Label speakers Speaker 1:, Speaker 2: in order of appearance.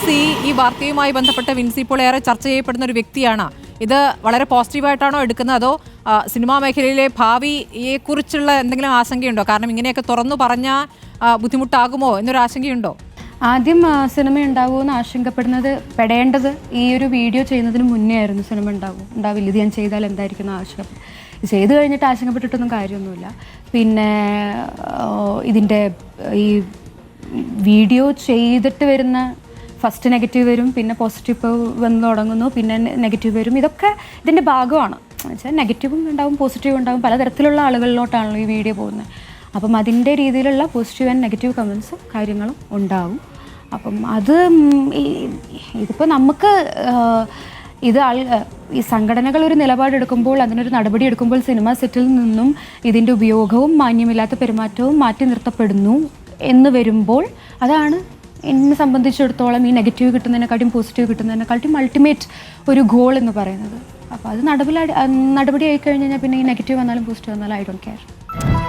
Speaker 1: വിൻസി ഈ വാർത്തയുമായി ബന്ധപ്പെട്ട് വിൻസി ഇപ്പോൾ ഏറെ ചർച്ച ചെയ്യപ്പെടുന്ന ഒരു വ്യക്തിയാണ്. ഇത് വളരെ പോസിറ്റീവായിട്ടാണോ എടുക്കുന്നത്? അതോ സിനിമാ മേഖലയിലെ ഭാവിയെക്കുറിച്ചുള്ള എന്തെങ്കിലും ആശങ്കയുണ്ടോ? കാരണം ഇങ്ങനെയൊക്കെ തുറന്നു പറഞ്ഞാൽ ബുദ്ധിമുട്ടാകുമോ എന്നൊരു ആശങ്കയുണ്ടോ?
Speaker 2: ആദ്യം സിനിമ ഉണ്ടാവുമെന്ന് ആശങ്കപ്പെടുന്നത് പെടേണ്ടത് ഈ ഒരു വീഡിയോ ചെയ്യുന്നതിന് മുന്നേ ആയിരുന്നു സിനിമ ഉണ്ടാവും ഉണ്ടാവില്ല. ഇത് ഞാൻ ചെയ്താൽ എന്തായിരിക്കും എന്ന് ആശങ്കപ്പെട്ടു ചെയ്ത് കഴിഞ്ഞിട്ട് ആശങ്കപ്പെട്ടിട്ടൊന്നും കാര്യമൊന്നുമില്ല. പിന്നെ ഇതിന്റെ ഈ വീഡിയോ ചെയ്തിട്ട് വരുന്ന ഫസ്റ്റ് നെഗറ്റീവ് വരും പിന്നെ പോസിറ്റീവ് വന്ന് തുടങ്ങുന്നു പിന്നെ നെഗറ്റീവ് വരും. ഇതൊക്കെ ഇതിന്റെ ഭാഗമാണ്. വെച്ചാൽ നെഗറ്റീവും ഉണ്ടാവും പോസിറ്റീവും ഉണ്ടാവും. പലതരത്തിലുള്ള ആളുകളിലോട്ടാണല്ലോ ഈ വീഡിയോ പോകുന്നത്. അപ്പം അതിന്റെ രീതിയിലുള്ള പോസിറ്റീവ് ആൻഡ് നെഗറ്റീവ് കമൻസും കാര്യങ്ങളും ഉണ്ടാവും. അപ്പം അത് ഇതിപ്പോൾ നമുക്ക് ഇത് ആൾ ഈ സംഘടനകൾ ഒരു നിലപാടെടുക്കുമ്പോൾ അതിനൊരു നടപടി എടുക്കുമ്പോൾ സിനിമ സെറ്റിൽ നിന്നും ഇതിന്റെ ഉപയോഗവും മാന്യമില്ലാത്ത പെരുമാറ്റവും മാറ്റി നിർത്തപ്പെടുന്നു എന്ന് വരുമ്പോൾ അതാണ് എന്നെ സംബന്ധിച്ചിടത്തോളം ഈ നെഗറ്റീവ് കിട്ടുന്നതിനെക്കാട്ടും പോസിറ്റീവ് കിട്ടുന്നതിനെക്കാട്ടും അൾട്ടിമേറ്റ് ഒരു ഗോൾ എന്ന് പറയുന്നത്. അപ്പോൾ അത് നടപടി നടപടി ആയി കഴിഞ്ഞ് കഴിഞ്ഞാൽ പിന്നെ ഈ നെഗറ്റീവ് വന്നാലും പോസിറ്റീവ് വന്നാലും ഐ ഡോണ്ട് കെയർ